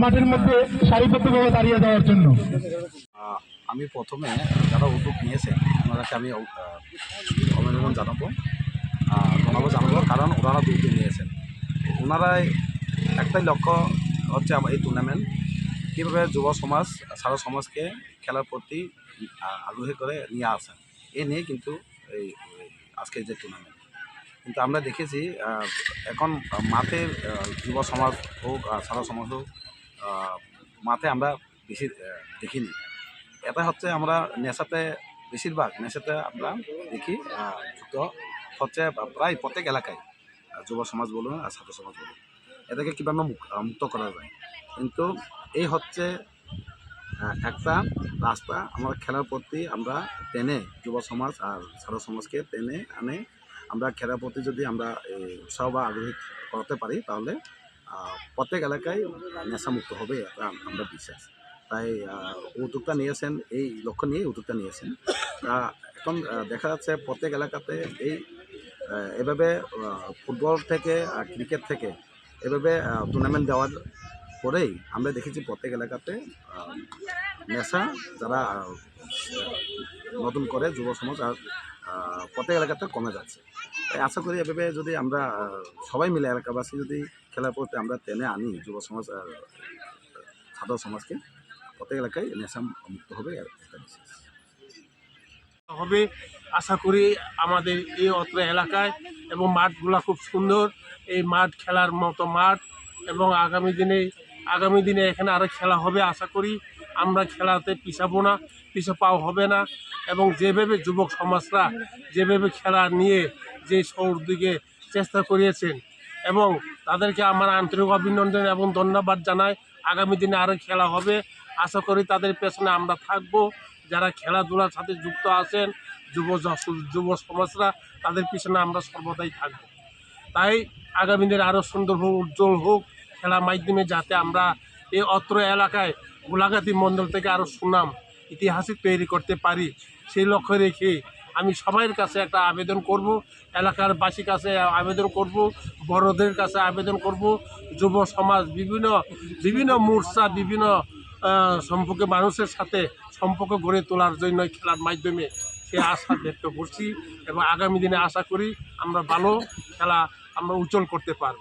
মাঠের মধ্যে সারিবদ্ধভাবে দাঁড়িয়ে দেওয়ার জন্য। আমি প্রথমে যারা উদ্যোগ নিয়েছেন ওনারাকে আমি অভিনন্দন জানাব। আহ, জানাব কারণ ওনারা উদ্যোগ নিয়েছেন। ওনারাই একটাই লক্ষ্য হচ্ছে আমার এই টুর্নামেন্ট কীভাবে যুব সমাজ সারা সমাজকে খেলার প্রতি আগ্রহী করে নিয়ে আসেন এ নিয়ে কিন্তু এই আজকের যে টুর্নামেন্ট কিন্তু আমরা দেখেছি এখন মাঠে যুব সমাজ হোক সারা সমাজ হোক মাঠে আমরা বেশি দেখিনি। এটা হচ্ছে আমরা নেশাতে বেশিরভাগ, নেশাতে আমরা দেখি যুক্ত হচ্ছে প্রায় প্রত্যেক এলাকায় যুব সমাজ বলুন আর ছাত্র সমাজ বলুন। এটাকে কীভাবে মুক- মুক্ত করা যায়? কিন্তু এই হচ্ছে একটা রাস্তা, আমরা খেলার প্রতি আমরা টেনে, যুব সমাজ আর ছাত্র সমাজকে টেনে আনে আমরা খেলার প্রতি যদি আমরা উৎসাহ বা আগ্রহী করাতে পারি, তাহলে প্রত্যেক এলাকায় নেশামুক্ত হবে এটা আমরা বিশ্বাস। তাই উদ্যোগটা নিয়েছেন, এই লক্ষ্য নিয়ে উদ্যোগটা নিয়েছেন। এখন দেখা যাচ্ছে প্রত্যেক এলাকাতে এই এভাবে ফুটবল থেকে ক্রিকেট থেকে এভাবে টুর্নামেন্ট দেওয়ার পরেই আমরা দেখেছি প্রত্যেক এলাকাতে নেশা যারা নতুন করে যুব সমাজ আর প্রত্যেক এলাকাতে কমে যাচ্ছে। তাই আশা করি এভাবে যদি আমরা সবাই মিলে এলাকাবাসী যদি খেলার প্রতি আমরা টেনে আনি, যুব সমাজ আর, ছাত্র সমাজকে, প্রত্যেক এলাকায় নেশা মুক্ত হবে হবে, আশা করি আমাদের এই অত্র এলাকায় এবং মাঠগুলো খুব সুন্দর। এই মাঠ খেলার মতো মাঠ এবং আগামী দিনে আগামী দিনে এখানে আরও খেলা হবে, আশা করি। আমরা খেলাতে পিছাবো না পাও হবে না। এবং যেভাবে যুবক সমাজরা যেভাবে খেলা নিয়ে যে সৌর দিকে চেষ্টা করিয়েছেন এবং তাদেরকে আমার আন্তরিক অভিনন্দন এবং ধন্যবাদ জানাই, আগামী দিনে আরও খেলা হবে। আশা করি তাদের পেছনে আমরা থাকব। যারা খেলাধুলার সাথে যুক্ত আছেন, যুব যুব সমাজরা, তাদের পিছনে আমরা সর্বদাই থাকব। তাই আগামী দিনে আরও সুন্দর হোক, উজ্জ্বল হোক। খেলার মাধ্যমে যাতে আমরা এই অত্র এলাকায় গোলাঘাতি মণ্ডল থেকে আরও সুনাম ইতিহাসিক তৈরি করতে পারি, সেই লক্ষ্য রেখে আমি সবাইয়ের কাছে একটা আবেদন করব, এলাকার বাসীর কাছে আবেদন করব, বড়দের কাছে আবেদন করব, যুব সমাজ বিভিন্ন বিভিন্ন মোর্চা বিভিন্ন সম্পর্কে মানুষের সাথে সম্পর্ক গড়ে তোলার জন্য খেলার মাধ্যমে সে আশা ব্যক্ত করছি এবং আগামী দিনে আশা করি আমরা ভালো খেলা আমরা উজ্জ্বল করতে পারব।